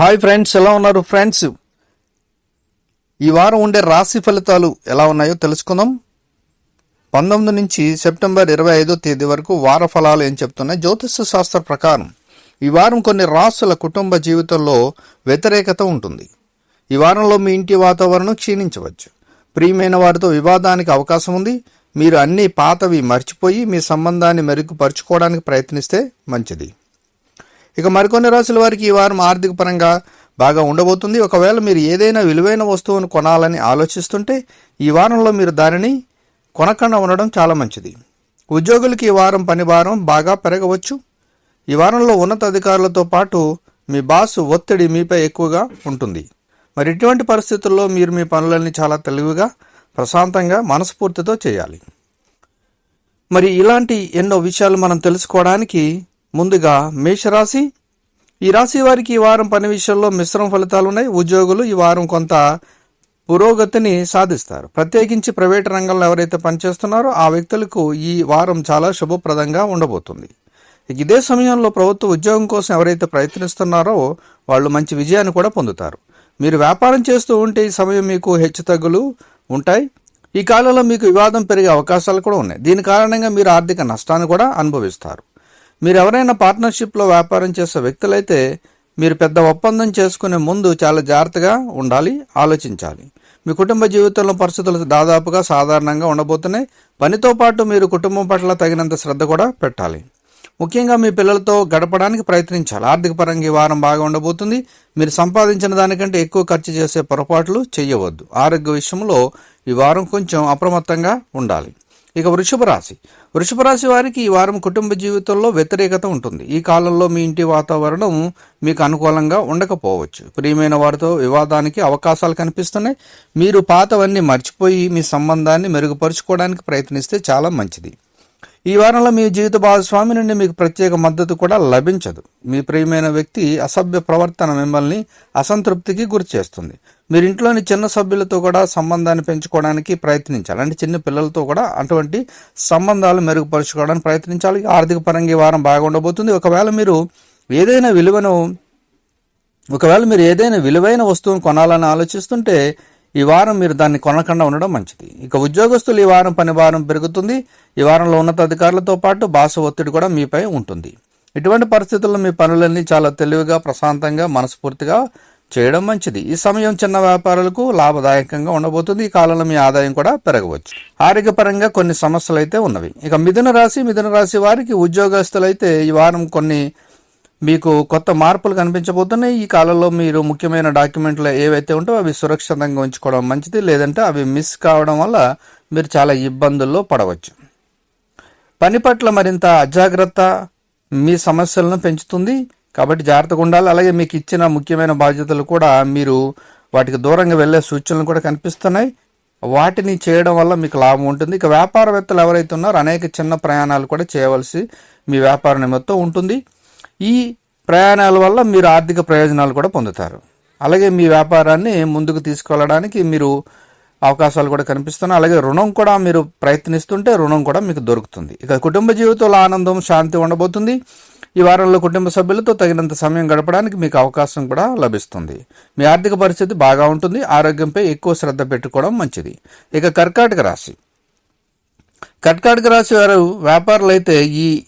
Hi friends ఎలా ఉన్నారు friends ఈ వారం ఉండే రాశి ఫలితాలు ఎలా ఉన్నాయో తెలుసుకుందాం. పంతొమ్మిది నుంచి సెప్టెంబర్ ఇరవై ఐదో తేదీ వరకు వార ఫలాలు ఏం చెప్తున్నాయి? జ్యోతిష శాస్త్ర ప్రకారం ఈ వారం కొన్ని రాసుల కుటుంబ జీవితంలో వ్యతిరేకత ఉంటుంది. ఈ వారంలో మీ ఇంటి వాతావరణం క్షీణించవచ్చు. ప్రియమైన వారితో వివాదానికి అవకాశం ఉంది. మీరు అన్ని పాతవి మర్చిపోయి మీ సంబంధాన్ని మెరుగుపరుచుకోవడానికి ప్రయత్నిస్తే మంచిది. ఇక మరికొన్ని రాసుల వారికి ఈ వారం ఆర్థిక పరంగా బాగా ఉండబోతుంది. ఒకవేళ మీరు ఏదైనా విలువైన వస్తువును కొనాలని ఆలోచిస్తుంటే ఈ వారంలో మీరు దానిని కొనకుండా ఉండడం చాలా మంచిది. ఉద్యోగులకి ఈ వారం పని భారం బాగా పెరగవచ్చు. ఈ వారంలో ఉన్నత అధికారులతో పాటు మీ బాస్ ఒత్తిడి మీపై ఎక్కువగా ఉంటుంది. మరి ఇటువంటి పరిస్థితుల్లో మీరు మీ పనులన్నీ చాలా తెలివిగా ప్రశాంతంగా మనస్ఫూర్తితో చేయాలి. మరి ఇలాంటి ఎన్నో విషయాలు మనం తెలుసుకోవడానికి ముందుగా మేషరాశి ఈ రాశి వారికి ఈ వారం పని విషయంలో మిశ్రమ ఫలితాలు ఉన్నాయి. ఉద్యోగులు ఈ వారం కొంత పురోగతిని సాధిస్తారు. ప్రత్యేకించి ప్రైవేట్ రంగంలో ఎవరైతే పనిచేస్తున్నారో ఆ వ్యక్తులకు ఈ వారం చాలా శుభప్రదంగా ఉండబోతుంది. ఇదే సమయంలో ప్రభుత్వ ఉద్యోగం కోసం ఎవరైతే ప్రయత్నిస్తున్నారో వాళ్ళు మంచి విజయాన్ని కూడా పొందుతారు. మీరు వ్యాపారం చేస్తూ ఉంటే ఈ సమయం మీకు హెచ్చుతగ్గులు ఉంటాయి. ఈ కాలంలో మీకు వివాదం పెరిగే అవకాశాలు కూడా ఉన్నాయి. దీని కారణంగా మీరు ఆర్థిక నష్టాన్ని కూడా అనుభవిస్తారు. మీరు ఎవరైనా పార్ట్నర్షిప్లో వ్యాపారం చేసే వ్యక్తులైతే మీరు పెద్ద ఒప్పందం చేసుకునే ముందు చాలా జాగ్రత్తగా ఉండాలి ఆలోచించాలి. మీ కుటుంబ జీవితంలో పరిస్థితులు దాదాపుగా సాధారణంగా ఉండబోతున్నాయి. పనితో పాటు మీరు కుటుంబం పట్ల తగినంత శ్రద్ధ కూడా పెట్టాలి. ముఖ్యంగా మీ పిల్లలతో గడపడానికి ప్రయత్నించాలి. ఆర్థిక పరంగా ఈ వారం బాగా ఉండబోతుంది. మీరు సంపాదించిన దానికంటే ఎక్కువ ఖర్చు చేసే పొరపాట్లు చేయవద్దు. ఆరోగ్య విషయంలో ఈ వారం కొంచెం అప్రమత్తంగా ఉండాలి. ఇక వృషభ రాశి. వృషభ రాశి వారికి ఈ వారం కుటుంబ జీవితంలో వ్యతిరేకత ఉంటుంది. ఈ కాలంలో మీ ఇంటి వాతావరణం మీకు అనుకూలంగా ఉండకపోవచ్చు. ప్రియమైన వారితో వివాదానికి అవకాశాలు కనిపిస్తున్నాయి. మీరు పాతవన్నీ మర్చిపోయి మీ సంబంధాన్ని మెరుగుపరుచుకోవడానికి ప్రయత్నిస్తే చాలా మంచిది. ఈ వారంలో మీ జీవిత భాగస్వామి నుండి మీకు ప్రత్యేక మద్దతు కూడా లభించదు. మీ ప్రియమైన వ్యక్తి అసభ్య ప్రవర్తన మిమ్మల్ని అసంతృప్తికి గురి చేస్తుంది. మీరు ఇంట్లోని చిన్న సభ్యులతో కూడా సంబంధాన్ని పెంచుకోవడానికి ప్రయత్నించాలి. అంటే చిన్న పిల్లలతో కూడా అటువంటి సంబంధాలు మెరుగుపరుచుకోవడానికి ప్రయత్నించాలి. ఆర్థిక పరంగా ఈ వారం బాగుండబోతుంది ఒకవేళ మీరు ఏదైనా విలువను ఒకవేళ మీరు ఏదైనా విలువైన వస్తువును కొనాలని ఆలోచిస్తుంటే ఈ వారం మీరు దాన్ని కొనకుండా ఉండడం మంచిది. ఇక ఉద్యోగస్తులు ఈ వారం పని భారం పెరుగుతుంది. ఈ వారంలో ఉన్నత అధికారులతో పాటు భాష ఒత్తిడి కూడా మీపై ఉంటుంది. ఇటువంటి పరిస్థితుల్లో మీ పనులన్నీ చాలా తెలివిగా ప్రశాంతంగా మనస్ఫూర్తిగా చేయడం మంచిది. ఈ సమయం చిన్న వ్యాపారులకు లాభదాయకంగా ఉండబోతుంది. ఈ కాలంలో మీ ఆదాయం కూడా పెరగవచ్చు. ఆరోగ్యపరంగా కొన్ని సమస్యలు అయితే ఉన్నవి. ఇక మిథున రాశి మిథున రాశి వారికి ఉద్యోగస్తులైతే ఈ వారం కొన్ని మీకు కొత్త మార్పులు కనిపించబోతున్నాయి. ఈ కాలంలో మీరు ముఖ్యమైన డాక్యుమెంట్లు ఏవైతే ఉంటాయో అవి సురక్షితంగా ఉంచుకోవడం మంచిది. లేదంటే అవి మిస్ కావడం వల్ల మీరు చాలా ఇబ్బందుల్లో పడవచ్చు. పని పట్ల మరింత అజాగ్రత్త మీ సమస్యలను పెంచుతుంది. కాబట్టి జాగ్రత్తగా ఉండాలి. అలాగే మీకు ఇచ్చిన ముఖ్యమైన బాధ్యతలు కూడా మీరు వాటికి దూరంగా వెళ్ళే సూచనలు కూడా కనిపిస్తున్నాయి. వాటిని చేయడం వల్ల మీకు లాభం ఉంటుంది. ఇక వ్యాపారవేత్తలు ఎవరైతే ఉన్నారో అనేక చిన్న ప్రయాణాలు కూడా చేయవలసి మీ వ్యాపార నిమిత్తం ఉంటుంది. ఈ ప్రయాణాల వల్ల మీరు ఆర్థిక ప్రయోజనాలు కూడా పొందుతారు. అలాగే మీ వ్యాపారాన్ని ముందుకు తీసుకెళ్ళడానికి మీరు అవకాశాలు కూడా కనిపిస్తున్నాయి అలాగే రుణం కూడా మీరు ప్రయత్నిస్తుంటే రుణం కూడా మీకు దొరుకుతుంది. ఇక కుటుంబ జీవితంలో ఆనందం శాంతి ఉండబోతుంది. ఈ వారంలో కుటుంబ సభ్యులతో తగినంత సమయం గడపడానికి మీకు అవకాశం కూడా లభిస్తుంది. మీ ఆర్థిక పరిస్థితి బాగా ఉంటుంది. ఆరోగ్యంపై ఎక్కువ శ్రద్ధ పెట్టుకోవడం మంచిది. ఇక కర్కాటక రాశి. కర్కాటక రాశి వారు వ్యాపారులు అయితే ఈ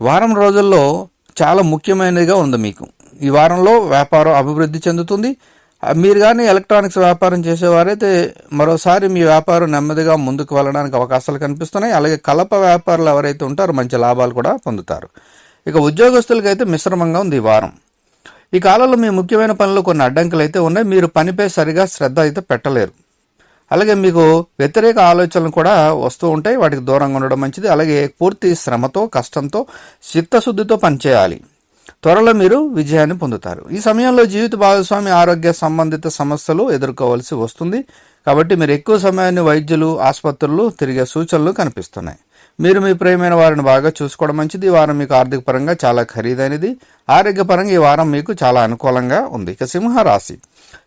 వారం రోజుల్లో చాలా ముఖ్యమైనదిగా ఉంది మీకు. ఈ వారంలో వ్యాపారం అభివృద్ధి చెందుతుంది. మీరు కానీ ఎలక్ట్రానిక్స్ వ్యాపారం చేసేవారైతే మరోసారి మీ వ్యాపారం నెమ్మదిగా ముందుకు వెళ్ళడానికి అవకాశాలు కనిపిస్తున్నాయి. అలాగే కలప వ్యాపారులు ఎవరైతే ఉంటారో మంచి లాభాలు కూడా పొందుతారు. ఇక ఉద్యోగస్తులకైతే మిశ్రమంగా ఉంది ఈ వారం. ఈ కాలంలో మీ ముఖ్యమైన పనులు కొన్ని అడ్డంకులు అయితే ఉన్నాయి. మీరు పనిపై సరిగా శ్రద్ధ అయితే పెట్టలేరు. అలాగే మీకు వ్యతిరేక ఆలోచనలు కూడా వస్తూ ఉంటాయి. వాటికి దూరంగా ఉండడం మంచిది. అలాగే పూర్తి శ్రమతో కష్టంతో చిత్తశుద్ధితో పనిచేయాలి. త్వరలో మీరు విజయాన్ని పొందుతారు. ఈ సమయంలో జీవిత భాగస్వామి ఆరోగ్య సంబంధిత సమస్యలు ఎదుర్కోవాల్సి వస్తుంది. కాబట్టి మీరు ఎక్కువ సమయాన్ని వైద్యులు ఆసుపత్రులు తిరిగే సూచనలు కనిపిస్తున్నాయి. మీరు మీ ప్రేమైన వారిని బాగా చూసుకోవడం మంచిది. ఈ వారం మీకు ఆర్థిక పరంగా చాలా ఖరీదైనది. ఆరోగ్యపరంగా ఈ వారం మీకు చాలా అనుకూలంగా ఉంది. ఇక సింహరాశి.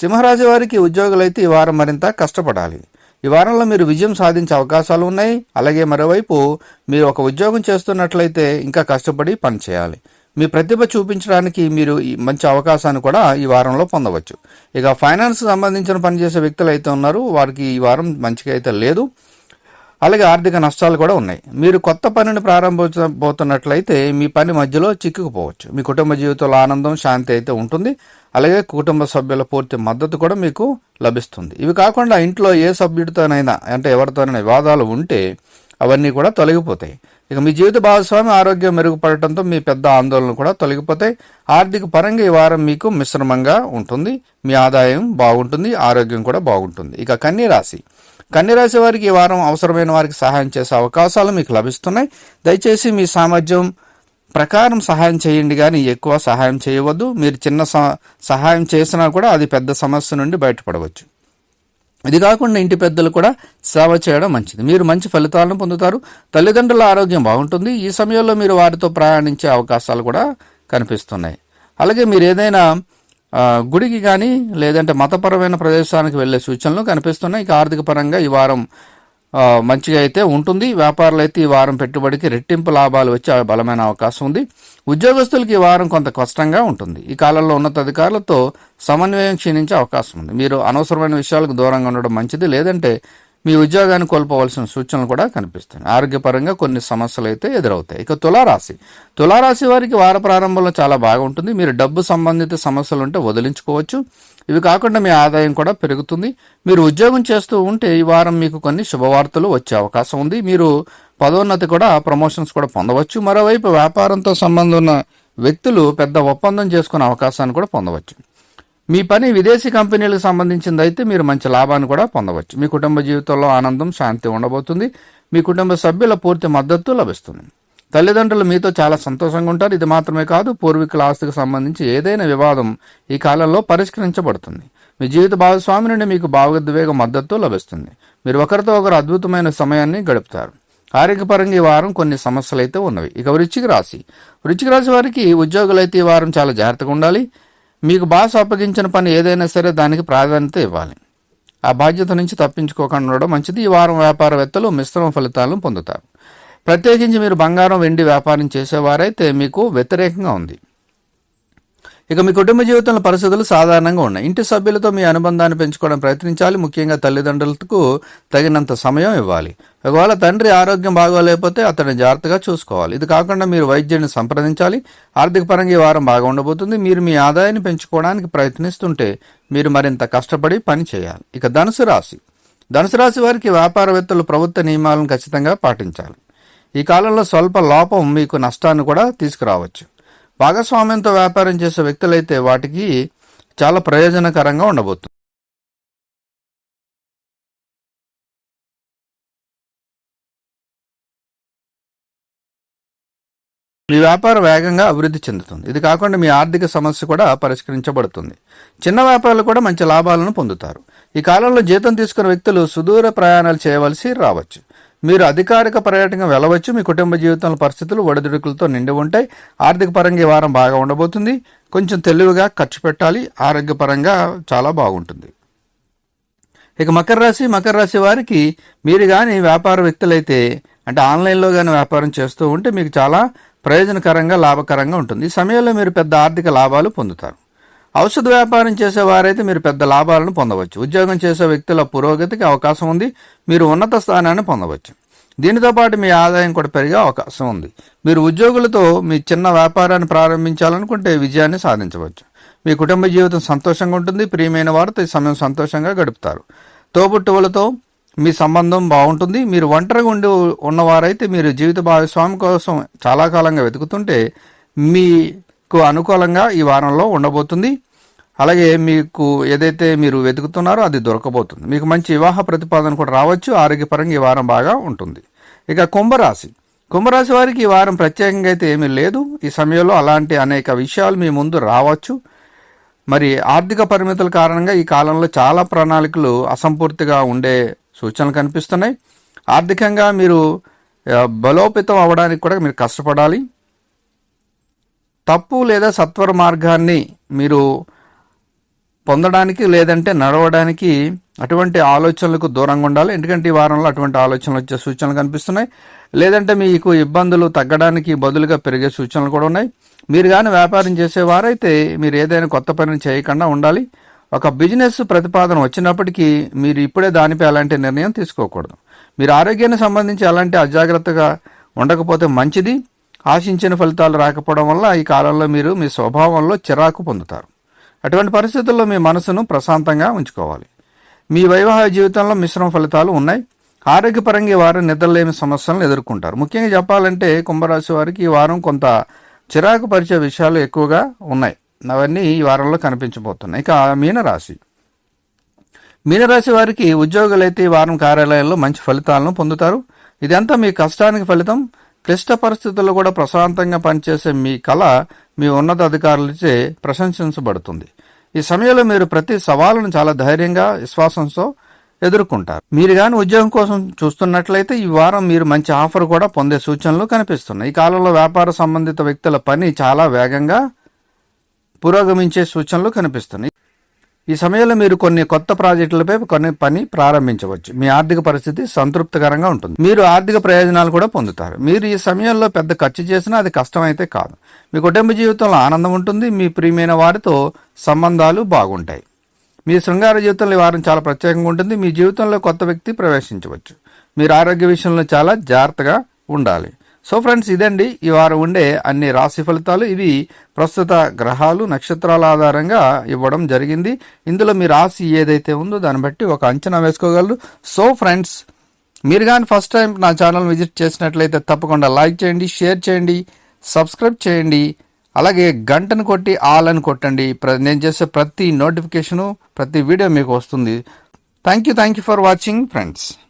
సింహరాశి వారికి ఉద్యోగులైతే ఈ వారం మరింత కష్టపడాలి. ఈ వారంలో మీరు విజయం సాధించే అవకాశాలు ఉన్నాయి. అలాగే మరోవైపు మీరు ఒక ఉద్యోగం చేస్తున్నట్లయితే ఇంకా కష్టపడి పని చేయాలి. మీ ప్రతిభ చూపించడానికి మీరు ఈ మంచి అవకాశాన్ని కూడా ఈ వారంలో పొందవచ్చు. ఇక ఫైనాన్స్ సంబంధించిన పనిచేసే వ్యక్తులు అయితే ఉన్నారు. వారికి ఈ వారం మంచిగా అయితే లేదు. అలాగే ఆర్థిక నష్టాలు కూడా ఉన్నాయి. మీరు కొత్త పనిని ప్రారంభించబోతున్నట్లయితే మీ పని మధ్యలో చిక్కుకుపోవచ్చు. మీ కుటుంబ జీవితంలో ఆనందం శాంతి అయితే ఉంటుంది. అలాగే కుటుంబ సభ్యుల పూర్తి మద్దతు కూడా మీకు లభిస్తుంది. ఇవి కాకుండా ఇంట్లో ఏ సభ్యుడితోనైనా అంటే ఎవరితోనైనా వివాదాలు ఉంటే అవన్నీ కూడా తొలగిపోతాయి. ఇక మీ జీవిత భాగస్వామి ఆరోగ్యం మెరుగుపడటంతో మీ పెద్ద ఆందోళనలు కూడా తొలగిపోతాయి. ఆర్థిక పరంగా ఈ వారం మీకు మిశ్రమంగా ఉంటుంది. మీ ఆదాయం బాగుంటుంది ఆరోగ్యం కూడా బాగుంటుంది. ఇక కన్య రాశి. కన్యరాశి వారికి ఈ వారం అవసరమైన వారికి సహాయం చేసే అవకాశాలు మీకు లభిస్తున్నాయి. దయచేసి మీ సామర్థ్యం ప్రకారం సహాయం చేయండి కానీ ఎక్కువ సహాయం చేయవద్దు. మీరు చిన్న స- సహాయం చేసినా కూడా అది పెద్ద సమస్య నుండి బయటపడవచ్చు. ఇది కాకుండా ఇంటి పెద్దలు కూడా సేవ చేయడం మంచిది. మీరు మంచి ఫలితాలను పొందుతారు. తల్లిదండ్రుల ఆరోగ్యం బాగుంటుంది. ఈ సమయంలో మీరు వారితో ప్రయాణించే అవకాశాలు కూడా కనిపిస్తున్నాయి. అలాగే మీరు ఏదైనా గుడికి కానీ లేదంటే మతపరమైన ప్రదేశానికి వెళ్ళే సూచనలు కనిపిస్తున్నాయి. ఇక ఆర్థిక పరంగా ఈ వారం మంచిగా అయితే ఉంటుంది. వ్యాపారులు అయితే ఈ వారం పెట్టుబడికి రెట్టింపు లాభాలు వచ్చే బలమైన అవకాశం ఉంది. ఉద్యోగస్తులకి ఈ వారం కొంత కష్టంగా ఉంటుంది. ఈ కాలంలో ఉన్నతాధికారులతో సమన్వయం క్షీణించే అవకాశం ఉంది. మీరు అనవసరమైన విషయాలకు దూరంగా ఉండడం మంచిది. లేదంటే మీ ఉద్యోగాన్ని కోల్పోవలసిన సూచనలు కూడా కనిపిస్తున్నాయి. ఆరోగ్యపరంగా కొన్ని సమస్యలు అయితే ఎదురవుతాయి. ఇక తులారాశి. తులారాశి వారికి వార ప్రారంభంలో చాలా బాగుంటుంది మీరు డబ్బు సంబంధిత సమస్యలు ఉంటే వదిలించుకోవచ్చు. ఇవి కాకుండా మీ ఆదాయం కూడా పెరుగుతుంది. మీరు ఉద్యోగం చేస్తూ ఉంటే ఈ వారం మీకు కొన్ని శుభవార్తలు వచ్చే అవకాశం ఉంది. మీరు పదోన్నతి కూడా ప్రమోషన్స్ కూడా పొందవచ్చు. మరోవైపు వ్యాపారంతో సంబంధం ఉన్న వ్యక్తులు పెద్ద ఒప్పందం చేసుకునే అవకాశాన్ని కూడా పొందవచ్చు. మీ పని విదేశీ కంపెనీలకు సంబంధించింది అయితే మీరు మంచి లాభాన్ని కూడా పొందవచ్చు. మీ కుటుంబ జీవితంలో ఆనందం శాంతి ఉండబోతుంది. మీ కుటుంబ సభ్యుల పూర్తి మద్దతు లభిస్తుంది. తల్లిదండ్రులు మీతో చాలా సంతోషంగా ఉంటారు. ఇది మాత్రమే కాదు పూర్వీకుల ఆస్తికి సంబంధించి ఏదైనా వివాదం ఈ కాలంలో పరిష్కరించబడుతుంది. మీ జీవిత భాగస్వామి నుండి మీకు భావోద్వేగ మద్దతు లభిస్తుంది. మీరు ఒకరితో ఒకరు అద్భుతమైన సమయాన్ని గడుపుతారు. ఆరోగ్యపరంగా ఈ వారం కొన్ని సమస్యలు అయితే ఉన్నవి. ఇక వృచ్చిక రాశి. వృచ్చిక రాశి వారికి ఉద్యోగులు అయితే ఈ వారం చాలా జాగ్రత్తగా ఉండాలి. మీకు బాస్ అప్పగించిన పని ఏదైనా సరే దానికి ప్రాధాన్యత ఇవ్వాలి. ఆ బాధ్యత నుంచి తప్పించుకోకుండా ఉండడం మంచిది. ఈ వారం వ్యాపారవేత్తలు మిశ్రమ ఫలితాలను పొందుతారు. ప్రత్యేకించి మీరు బంగారం వెండి వ్యాపారం చేసేవారైతే మీకు వ్యతిరేకంగా ఉంది. ఇక మీ కుటుంబ జీవితంలో పరిస్థితులు సాధారణంగా ఉన్నాయి. ఇంటి సభ్యులతో మీ అనుబంధాన్ని పెంచుకోవడం ప్రయత్నించాలి. ముఖ్యంగా తల్లిదండ్రులకు తగినంత సమయం ఇవ్వాలి. ఒకవేళ తండ్రి ఆరోగ్యం బాగోలేకపోతే అతన్ని జాగ్రత్తగా చూసుకోవాలి. ఇది కాకుండా మీరు వైద్యుడిని సంప్రదించాలి. ఆర్థిక పరంగా ఈ వారం బాగా ఉండబోతుంది. మీరు మీ ఆదాయాన్ని పెంచుకోవడానికి ప్రయత్నిస్తుంటే మీరు మరింత కష్టపడి పని చేయాలి. ఇక ధనుసు రాశి. ధనుసు రాశి వారికి వ్యాపారవేత్తలు ప్రభుత్వ నియమాలను ఖచ్చితంగా పాటించాలి. ఈ కాలంలో స్వల్ప లోపం మీకు నష్టాన్ని కూడా తీసుకురావచ్చు. భాగస్వామ్యంతో వ్యాపారం చేసే వ్యక్తులైతే వాటికి చాలా ప్రయోజనకరంగా ఉండబోతుంది. మీ వ్యాపారం వేగంగా అభివృద్ధి చెందుతుంది. ఇది కాకుండా మీ ఆర్థిక సమస్య కూడా పరిష్కరించబడుతుంది. చిన్న వ్యాపారులు కూడా మంచి లాభాలను పొందుతారు. ఈ కాలంలో జీతం తీసుకున్న వ్యక్తులు సుదూర ప్రయాణాలు చేయవలసి రావచ్చు. మీరు అధికారిక పర్యటన వెళ్ళవచ్చు. మీ కుటుంబ జీవితంలో పరిస్థితులు ఒడిదుడుకులతో నిండి ఉంటాయి. ఆర్థిక పరంగా ఈ వారం బాగా ఉండబోతుంది. కొంచెం తెలివిగా ఖర్చు పెట్టాలి. ఆరోగ్యపరంగా చాలా బాగుంటుంది. ఇక మకర రాశి మకర రాశి వారికి మీరు కానీ వ్యాపార వ్యక్తులైతే అంటే ఆన్లైన్లో కానీ వ్యాపారం చేస్తూ ఉంటే మీకు చాలా ప్రయోజనకరంగా లాభకరంగా ఉంటుంది. ఈ సమయంలో మీరు పెద్ద ఆర్థిక లాభాలు పొందుతారు. ఔషధ వ్యాపారం చేసేవారైతే మీరు పెద్ద లాభాలను పొందవచ్చు. ఉద్యోగం చేసే వ్యక్తుల పురోగతికి అవకాశం ఉంది. మీరు ఉన్నత స్థానాన్ని పొందవచ్చు. దీనితో పాటు మీ ఆదాయం కూడా పెరిగే అవకాశం ఉంది. మీరు ఉద్యోగులతో మీ చిన్న వ్యాపారాన్ని ప్రారంభించాలనుకుంటే విజయాన్ని సాధించవచ్చు. మీ కుటుంబ జీవితం సంతోషంగా ఉంటుంది. ప్రియమైన వారితో ఈ సమయం సంతోషంగా గడుపుతారు. తోబుట్టువులతో మీ సంబంధం బాగుంటుంది. మీరు ఒంటరిగా ఉండి ఉన్నవారైతే మీరు జీవిత భాగస్వామి కోసం చాలా కాలంగా వెతుకుతుంటే మీకు అనుకూలంగా ఈ వారంలో ఉండబోతుంది. అలాగే మీకు ఏదైతే మీరు వెతుకుతున్నారో అది దొరకబోతుంది. మీకు మంచి వివాహ ప్రతిపాదన కూడా రావచ్చు. ఆరోగ్యపరంగా ఈ వారం బాగా ఉంటుంది. ఇక కుంభరాశి. కుంభరాశి వారికి ఈ వారం ప్రత్యేకంగా అయితే ఏమీ లేదు. ఈ సమయంలో అలాంటి అనేక విషయాలు మీ ముందు రావచ్చు. మరి ఆర్థిక పరిమితుల కారణంగా ఈ కాలంలో చాలా ప్రణాళికలు అసంపూర్తిగా ఉండే సూచనలు కనిపిస్తున్నాయి. ఆర్థికంగా మీరు బలోపేతం అవ్వడానికి కూడా మీరు కష్టపడాలి. తప్పు లేదా సత్వర మార్గాన్ని మీరు పొందడానికి లేదంటే నడవడానికి అటువంటి ఆలోచనలకు దూరంగా ఉండాలి. ఎందుకంటే ఈ వారంలో అటువంటి ఆలోచనలు వచ్చే సూచనలు కనిపిస్తున్నాయి. లేదంటే మీకు ఇబ్బందులు తగ్గడానికి బదులుగా పెరిగే సూచనలు కూడా ఉన్నాయి. మీరు కానీ వ్యాపారం చేసేవారైతే మీరు ఏదైనా కొత్త పనిని చేయకుండా ఉండాలి. ఒక బిజినెస్ ప్రతిపాదన వచ్చినప్పటికీ మీరు ఇప్పుడే దానిపై అలాంటి నిర్ణయం తీసుకోకూడదు. మీరు ఆరోగ్యానికి సంబంధించి అలాంటి అజాగ్రత్తగా ఉండకపోతే మంచిది. ఆశించిన ఫలితాలు రాకపోవడం వల్ల ఈ కాలంలో మీరు మీ స్వభావంలో చిరాకు పొందుతారు. అటువంటి పరిస్థితుల్లో మీ మనసును ప్రశాంతంగా ఉంచుకోవాలి. మీ వైవాహిక జీవితంలో మిశ్రమ ఫలితాలు ఉన్నాయి. ఆరోగ్యపరంగా వారు నిద్రలేమి సమస్యలను ఎదుర్కొంటారు. ముఖ్యంగా చెప్పాలంటే కుంభరాశి వారికి ఈ వారం కొంత చిరాకు పరిచే విషయాలు ఎక్కువగా ఉన్నాయి. అవన్నీ ఈ వారంలో కనిపించబోతున్నాయి. ఇక మీనరాశి. మీనరాశి వారికి ఉద్యోగులైతే ఈ వారం కార్యాలయాల్లో మంచి ఫలితాలను పొందుతారు. ఇదంతా మీ కష్టానికి ఫలితం. క్లిష్ట పరిస్థితుల్లో కూడా ప్రశాంతంగా పనిచేసే మీ కళ మీ ఉన్నత అధికారులచే ప్రశంసించబడుతుంది. ఈ సమయంలో మీరు ప్రతి సవాలును చాలా ధైర్యంగా విశ్వాసంతో ఎదుర్కొంటారు. మీరు కానీ ఉద్యోగం కోసం చూస్తున్నట్లయితే ఈ వారం మీరు మంచి ఆఫర్ కూడా పొందే సూచనలు కనిపిస్తున్నాయి. ఈ కాలంలో వ్యాపార సంబంధిత వ్యక్తుల పని చాలా వేగంగా పురోగమించే సూచనలు కనిపిస్తున్నాయి. ఈ సమయంలో మీరు కొన్ని కొత్త ప్రాజెక్టులపై కొన్ని పని ప్రారంభించవచ్చు. మీ ఆర్థిక పరిస్థితి సంతృప్తికరంగా ఉంటుంది. మీరు ఆర్థిక ప్రయోజనాలు కూడా పొందుతారు. మీరు ఈ సమయంలో పెద్ద ఖర్చు చేసినా అది కష్టమైతే కాదు. మీ కుటుంబ జీవితంలో ఆనందం ఉంటుంది. మీ ప్రియమైన వారితో సంబంధాలు బాగుంటాయి. మీ శృంగార జీవితంలో ఈ వారం చాలా ప్రత్యేకంగా ఉంటుంది. మీ జీవితంలో కొత్త వ్యక్తి ప్రవేశించవచ్చు. మీరు ఆరోగ్య విషయంలో చాలా జాగ్రత్తగా ఉండాలి. సో ఫ్రెండ్స్ ఇదండి. ఈ వారం ఉండే అన్ని రాశి ఫలితాలు. ఇవి ప్రస్తుత గ్రహాలు నక్షత్రాల ఆధారంగా ఇవ్వడం జరిగింది. ఇందులో మీ రాశి ఏదైతే ఉందో దాన్ని బట్టి ఒక అంచనా వేసుకోగలరు. సో ఫ్రెండ్స్ మీరు కానీ ఫస్ట్ టైం నా ఛానల్ విజిట్ చేసినట్లయితే తప్పకుండా లైక్ చేయండి షేర్ చేయండి సబ్స్క్రైబ్ చేయండి. అలాగే గంటను కొట్టి ఆల్ అని కొట్టండి. ప్ర- నేను చేసే ప్రతి నోటిఫికేషను ప్రతి వీడియో మీకు వస్తుంది. Thank you thank you for watching friends